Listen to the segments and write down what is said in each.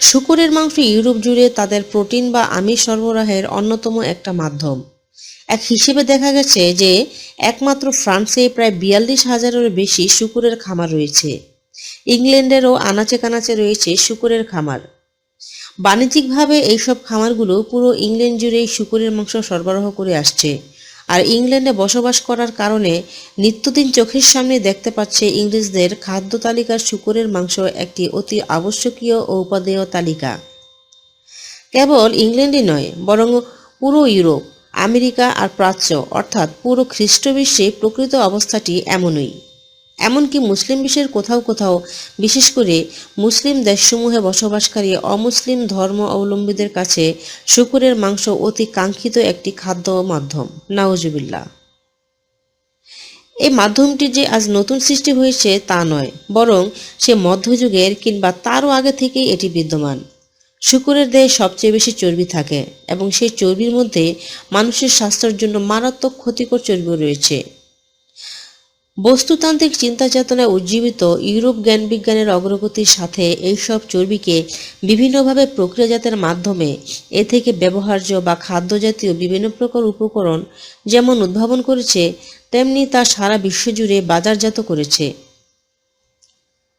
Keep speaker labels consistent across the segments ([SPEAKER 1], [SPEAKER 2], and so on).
[SPEAKER 1] শূকরের মাংস ইউরোপ জুড়ে তাদের প্রোটিন বা আমিষ সরবরাহের অন্যতম একটা মাধ্যম। এক হিসেবে দেখা গেছে যে, একমাত্র ফ্রান্সে প্রায় বিয়াল্লিশ হাজারেরও বেশি শূকরের খামার রয়েছে। ইংল্যান্ডেরও আনাচে কানাচে রয়েছে শূকরের খামার। বাণিজ্যিকভাবে এইসব খামারগুলো পুরো ইংল্যান্ড জুড়েই শূকরের মাংস সরবরাহ করে আসছে। আর ইংল্যান্ডে বসবাস করার কারণে নিত্যদিন চোখের সামনে দেখতে পাচ্ছে ইংরেজদের খাদ্য তালিকার শূকরের মাংস একটি অতি আবশ্যকীয় ও উপাদেয় তালিকা। কেবল ইংল্যান্ডই নয়, বরং পুরো ইউরোপ, আমেরিকা আর প্রাচ্য, অর্থাৎ পুরো খ্রিস্টবিশ্বে প্রকৃত অবস্থাটি এমনই। এমনকি মুসলিম বিশ্বের কোথাও কোথাও, বিশেষ করে মুসলিম দেশসমূহে বসবাসকারী অমুসলিম ধর্ম অবলম্বীদের কাছে শুকুরের মাংস অতি কাঙ্ক্ষিত একটি খাদ্য মাধ্যম। নাউজুবিল্লা এই মাধ্যমটি যে আজ নতুন সৃষ্টি হয়েছে তা নয়, বরং সে মধ্যযুগের কিংবা তারও আগে থেকেই এটি বিদ্যমান। শুকুরের দেহে সবচেয়ে বেশি চর্বি থাকে এবং সেই চর্বির মধ্যে মানুষের স্বাস্থ্যের জন্য মারাত্মক ক্ষতিকর চর্বিও রয়েছে। বস্তুতান্ত্রিক চিন্তা চেতনায় উজ্জীবিত ইউরোপ জ্ঞান বিজ্ঞানের অগ্রগতির সাথে এইসব চর্বিকে বিভিন্নভাবে প্রক্রিয়াজাতের মাধ্যমে এ থেকে ব্যবহার্য বা খাদ্যজাতীয় বিভিন্ন প্রকার উপকরণ যেমন উদ্ভাবন করেছে, তেমনি তা সারা বিশ্বজুড়ে বাজারজাত করেছে।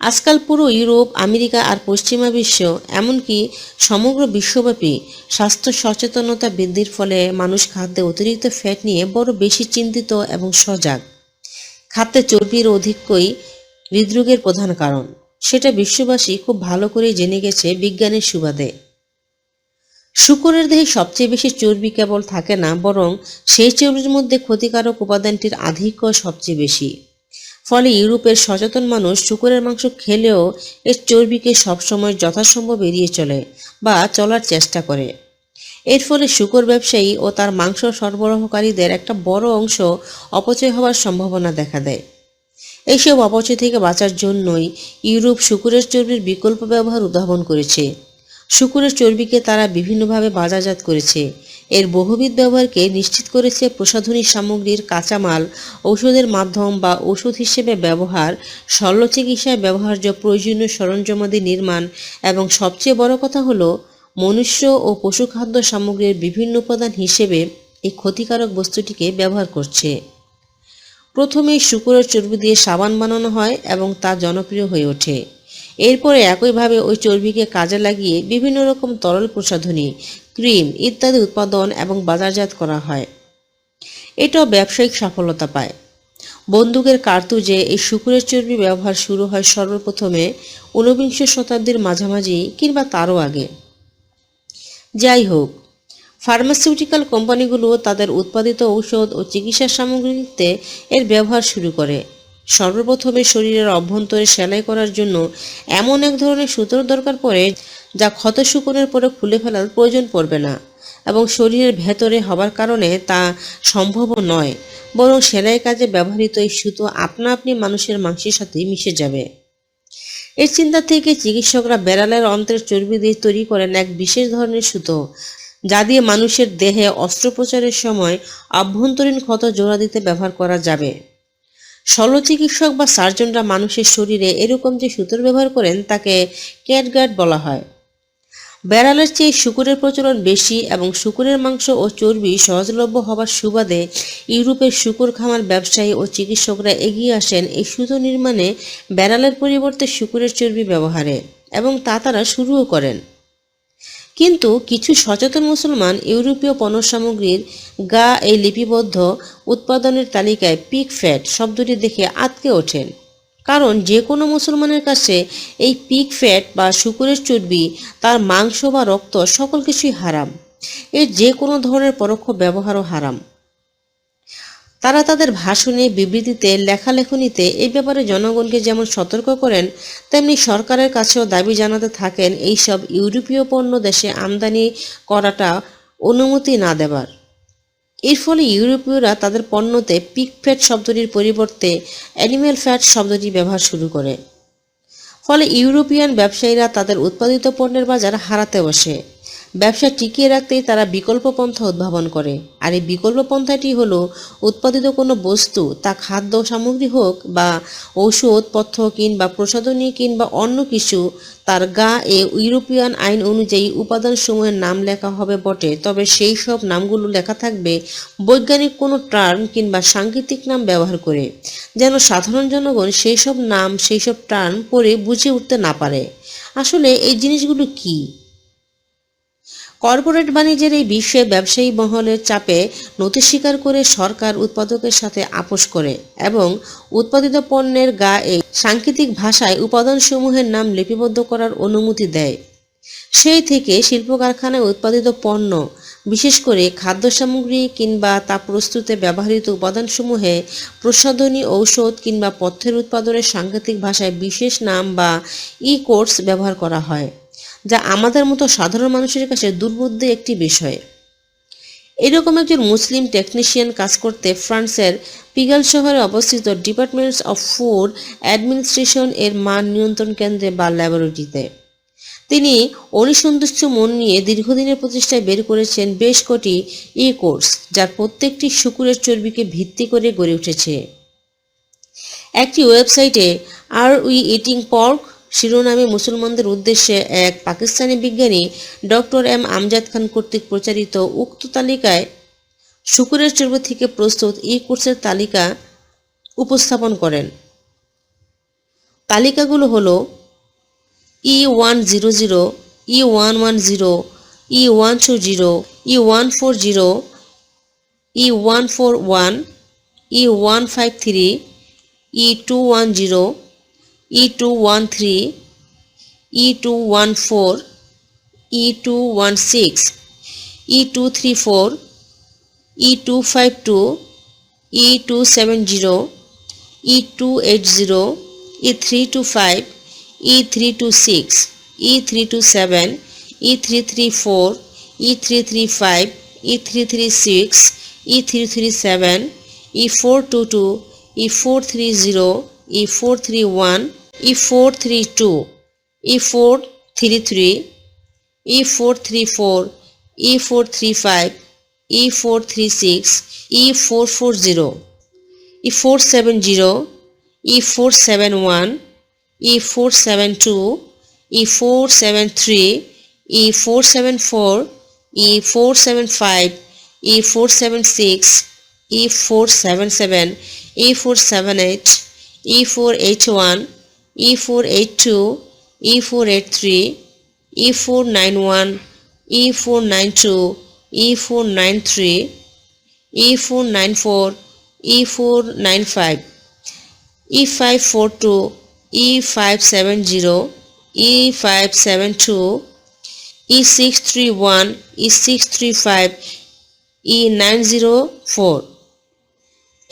[SPEAKER 1] আজকাল পুরো ইউরোপ, আমেরিকা আর পশ্চিমা বিশ্ব, এমনকি সমগ্র বিশ্বব্যাপী স্বাস্থ্য সচেতনতা বৃদ্ধির ফলে মানুষ খাদ্যে অতিরিক্ত ফ্যাট নিয়ে বড় বেশি চিন্তিত এবং সজাগ। খাদ্যে চর্বির অধিকই হৃদরোগের প্রধান কারণ। সেটা বিশ্ববাসী খুব ভালো করে জেনে গেছে বিজ্ঞানের সুবাদে। শুকরের দেহে সবচেয়ে বেশি চর্বি কেবল থাকে না, বরং সেই চর্বির মধ্যে ক্ষতিকারক উপাদানটির আধিক্য সবচেয়ে বেশি। ফলে ইউরোপের সচেতন মানুষ শুকরের মাংস খেলেও এর চর্বিকে সবসময় যথাসম্ভব এড়িয়ে চলে বা চলার চেষ্টা করে। এর ফলে শুকর ব্যবসায়ী ও তার মাংস সরবরাহকারীদের একটা বড় অংশ অপচয় হওয়ার সম্ভাবনা দেখা দেয়। এইসব অপচয় থেকে বাঁচার জন্যই ইউরোপ শুকুরের চর্বির বিকল্প ব্যবহার উদ্ভাবন করেছে। শুকুরের চর্বিকে তারা বিভিন্নভাবে বাজারজাত করেছে। এর বহুবিধ ব্যবহারকে নিশ্চিত করেছে প্রসাধনী সামগ্রীর কাঁচামাল, ঔষধের মাধ্যম বা ওষুধ হিসেবে ব্যবহার শল্য চিকিৎসায় ব্যবহার্য প্রয়োজনীয় সরঞ্জামাদি নির্মাণ এবং সবচেয়ে বড় কথা হলো মনুষ্য ও পশু খাদ্য সামগ্রীর বিভিন্ন উপাদান হিসেবে এই ক্ষতিকারক বস্তুটিকে ব্যবহার করছে। প্রথমে শুকুরের চর্বি দিয়ে সাবান বানানো হয় এবং তা জনপ্রিয় হয়ে ওঠে। এরপরে একইভাবে ওই চর্বিকে কাজে লাগিয়ে বিভিন্ন রকম তরল প্রসাধনী, ক্রিম ইত্যাদি উৎপাদন এবং বাজারজাত করা হয়। এটাও ব্যবসায়িক সফলতা পায়। বন্দুকের কার্তুজে এই শুকুরের চর্বি ব্যবহার শুরু হয় সর্বপ্রথমে ঊনবিংশ শতাব্দীর মাঝামাঝি কিংবা তারও আগে। যাই হোক ফার্মাসিউটিক্যাল কোম্পানিগুলো তাদের উৎপাদিত ঔষধ ও চিকিৎসা সামগ্রীতে এর ব্যবহার শুরু করে। সর্বপ্রথমে শরীরের অভ্যন্তরে সেলাই করার জন্য এমন এক ধরনের সুতোর দরকার পড়ে যা ক্ষত শুকনের পরে খুলে ফেলার প্রয়োজন পড়বে না এবং শরীরের ভেতরে হবার কারণে তা সম্ভবও নয়, বরং সেলাই কাজে ব্যবহৃত এই সুতো আপনা আপনি মানুষের মাংসের সাথে মিশে যাবে। এর চিন্তা থেকে চিকিৎসকরা বেড়ালের অন্ত্রের চর্বি দিয়ে তৈরি করেন এক বিশেষ ধরনের সুতো, যা দিয়ে মানুষের দেহে অস্ত্রোপচারের সময় আভ্যন্তরীণ ক্ষত জোড়া দিতে ব্যবহার করা যাবে। শল্য চিকিৎসক বা সার্জনরা মানুষের শরীরে এরকম যে সুতোর ব্যবহার করেন, তাকে ক্যাটগার্ড বলা হয়। বেড়ালের চেয়ে শুকুরের প্রচলন বেশি এবং শুকুরের মাংস ও চর্বি সহজলভ্য হবার সুবাদে ইউরোপের শুকুর খামার ব্যবসায়ী ও চিকিৎসকরা এগিয়ে আসেন এই সুতো নির্মাণে বেড়ালের পরিবর্তে শুকুরের চর্বি ব্যবহারে এবং তা তারা শুরুও করেন। কিন্তু কিছু সচেতন মুসলমান ইউরোপীয় পণ্য সামগ্রীর গা এই লিপিবদ্ধ উৎপাদনের তালিকায় পিক ফ্যাট শব্দটি দেখে আটকে ওঠেন। কারণ যে কোনো মুসলমানের কাছে এই পিক ফ্যাট বা শুকুরের চর্বি, তার মাংস বা রক্ত সকল কিছুই হারাম। এর যে কোনো ধরনের পরোক্ষ ব্যবহারও হারাম। তারা তাদের ভাষণে, বিবৃতিতে, লেখালেখনিতে এই ব্যাপারে জনগণকে যেমন সতর্ক করেন, তেমনি সরকারের কাছেও দাবি জানাতে থাকেন, এইসব ইউরোপীয় পণ্য দেশে আমদানি করাটা অনুমতি না দেবার। এর ফলে ইউরোপীয়রা তাদের পণ্যতে পিক ফ্যাট শব্দটির পরিবর্তে অ্যানিম্যাল ফ্যাট শব্দটি ব্যবহার শুরু করে। ফলে ইউরোপিয়ান ব্যবসায়ীরা তাদের উৎপাদিত পণ্যের বাজার হারাতে বসে। ব্যবসা টিকিয়ে রাখতেই তারা বিকল্প পন্থা উদ্ভাবন করে। আর এই বিকল্প পন্থাটি হলো, উৎপাদিত কোনো বস্তু, তা খাদ্য, সামগ্রী হোক বা ঔষধ পথ্য কিংবা প্রসাধনী কিংবা অন্য কিছু, তার গা এ ইউরোপিয়ান আইন অনুযায়ী উপাদান উপাদানসমূহের নাম লেখা হবে বটে। তবে সেই সব নামগুলো লেখা থাকবে বৈজ্ঞানিক কোনো টার্ম কিংবা সাংকেতিক নাম ব্যবহার করে, যেন সাধারণ জনগণ সেই সব নাম, সেই সব টার্ম পড়ে বুঝে উঠতে না পারে। আসলে এই জিনিসগুলো কী? কর্পোরেট বাণিজ্যের এই বিশ্বে ব্যবসায়ী মহলের চাপে নথি স্বীকার করে সরকার উৎপাদকের সাথে আপোষ করে এবং উৎপাদিত পণ্যের গায়ে সাংকেতিক ভাষায় উপাদানসমূহের নাম লিপিবদ্ধ করার অনুমতি দেয়। সেই থেকে শিল্প কারখানায় উৎপাদিত পণ্য, বিশেষ করে খাদ্য সামগ্রী কিংবা তা প্রস্তুতে ব্যবহৃত উপাদানসমূহে প্রসাধনী ঔষধ কিংবা পথ্যের উৎপাদনের সাংকেতিক ভাষায় বিশেষ নাম বা ই কোর্স ব্যবহার করা হয়। যা আমাদের মতো সাধারণ মানুষের কাছে দুর্বোধ্য একটি বিষয়। এরকম একজন মুসলিম টেকনিশিয়ান কাজ করতে ফ্রান্সের পিগাল শহরে অবস্থিত ডিপার্টমেন্টস অফ ফুড অ্যাডমিনিস্ট্রেশন এর মান নিয়ন্ত্রণ কেন্দ্রে বা ল্যাবরেটরিতে তিনি অনিসন্তুষ্ট মন নিয়ে দীর্ঘদিনের প্রচেষ্টায় বের করেছেন বেশ কটি ই কোর্স যার প্রত্যেকটি শুকুরের চর্বিকে ভিত্তি করে গড়ে উঠেছে। একটি ওয়েবসাইটে আর উই ইটিং পর্ক শিরোনামে মুসলমানদের উদ্দেশ্যে এক পাকিস্তানি বিজ্ঞানী ডক্টর এম আমজাদ খান কর্তৃক প্রচারিত উক্ত তালিকায় শুকুরের চর্বি থেকে প্রস্তুত ই কোর্সের তালিকা উপস্থাপন করেন। তালিকাগুলো হলো E one zero zero E one one zero E one two zero E one four zero E one four one E one five three E two one zero E213, E214, E216, E234, E252, E270, E280, E325, E326, E327, E334, E335, E336, E337, E422, E430, E431, e4 3 2 e4 3 3 e4 3 4 e4 3 5 e4 3 6 e4 4 0 e4 7 0 e4 7 1 e4 7 2 e4 7 3 e4 7 4 e4 7 5 e4 7 6 e4 7 7 e4 7 8 e4 8 1 E482, E483, E491, E492, E493, E494, E495, E542, E570, E572, E631, E635, E904.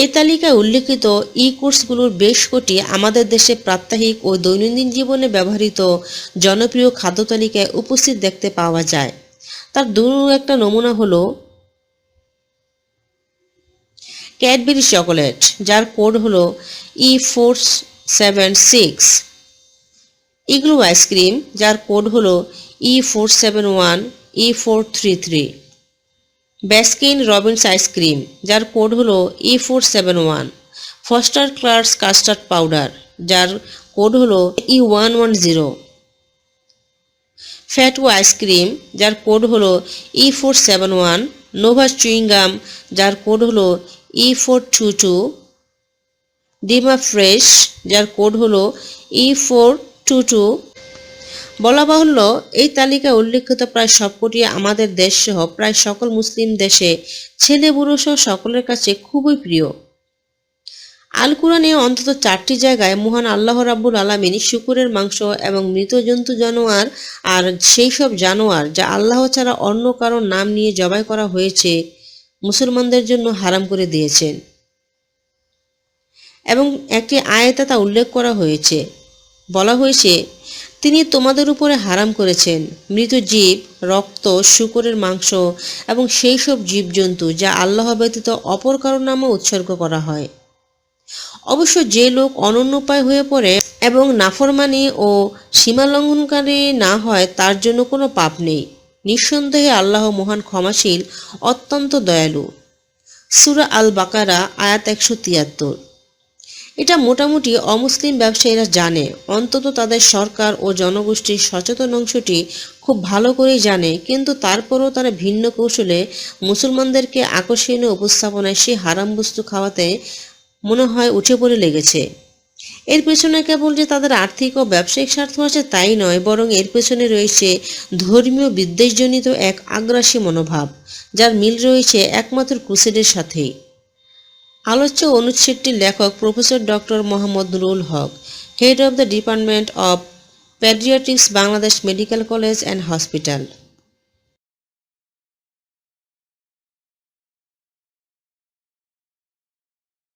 [SPEAKER 1] এই তালিকায় উল্লেখিত ই কোর্সগুলোর বেশ কটি আমাদের দেশে প্রাত্যহিক ও দৈনন্দিন জীবনে ব্যবহৃত জনপ্রিয় খাদ্য তালিকায় উপস্থিত দেখতে পাওয়া যায়। তার দু একটা নমুনা হলো ক্যাডবেরি চকোলেট, যার কোড হলো E four seven six igloo ice cream, যার কোড হলো E four seven one E four three three Baskin Robbins ice cream যার কোড হলো E four seven one Foster Clarks custard powder যার code হলো E one one zero ফ্যাটু ice cream যার code হলো E four seven one Nova chewing gum যার code হলো E four two two ডিমা ফ্রেশ যার কোড হলো ই ফোর টু টু বলা বাহুল্য, এই তালিকায় উল্লেখিত প্রায় সবকটি আমাদের দেশ সহ প্রায় সকল মুসলিম দেশে ছেলে বুড়ো সকলের কাছে খুবই প্রিয়। আল কোরআনে অন্তত চারটি জায়গায় মহান আল্লাহ রাব্বুল আলমিন শুকুরের মাংস এবং মৃত জন্তু জানোয়ার আর সেই সব জানোয়ার যা আল্লাহ ছাড়া অন্য কারও নাম নিয়ে জবাই করা হয়েছে, মুসলমানদের জন্য হারাম করে দিয়েছেন। এবং একটি আয়তা তা উল্লেখ করা হয়েছে। বলা হয়েছে তিনি তোমাদের উপরে হারাম করেছেন। মৃত জীব, রক্ত, শুকরের মাংস এবং সেই সব জীবজন্তু যা আল্লাহ ব্যতীত অপর কারোর নামে উৎসর্গ করা হয়। অবশ্য যে লোক অনন্যপায় হয়ে পড়ে এবং নাফরমানি ও সীমা লঙ্ঘনকারী না হয়, তার জন্য কোনো পাপ নেই। নিঃসন্দেহে আল্লাহ মহান ক্ষমাশীল, অত্যন্ত দয়ালু। সুরা আল বাকারা আয়াত একশো তিয়াত্তর। এটা মোটামুটি অমুসলিম ব্যবসায়ীরা জানে। অন্তত তাদের সরকার ও জনগোষ্ঠীর সচেতন অংশটি খুব ভালো করেই জানে, কিন্তু তারপরও তারা ভিন্ন কৌশলে মুসলমানদেরকে আকর্ষণীয় উপস্থাপনায় সেই হারাম বস্তু খাওয়াতে মনে হয় উঠে পড়ে লেগেছে। এর পেছনে কেবল যে তাদের আর্থিক ও ব্যবসায়িক স্বার্থ আছে তাই নয়, বরং এর পেছনে রয়েছে ধর্মীয় বিদ্বেষজনিত এক আগ্রাসী মনোভাব, যার মিল রয়েছে একমাত্র ক্রুসেডের সাথেই। আলোচ্য অনুচ্ছেদটির লেখক professor doctor Mohammad Nurul Haque, head of the department of paediatrics Bangladesh medical college and hospital.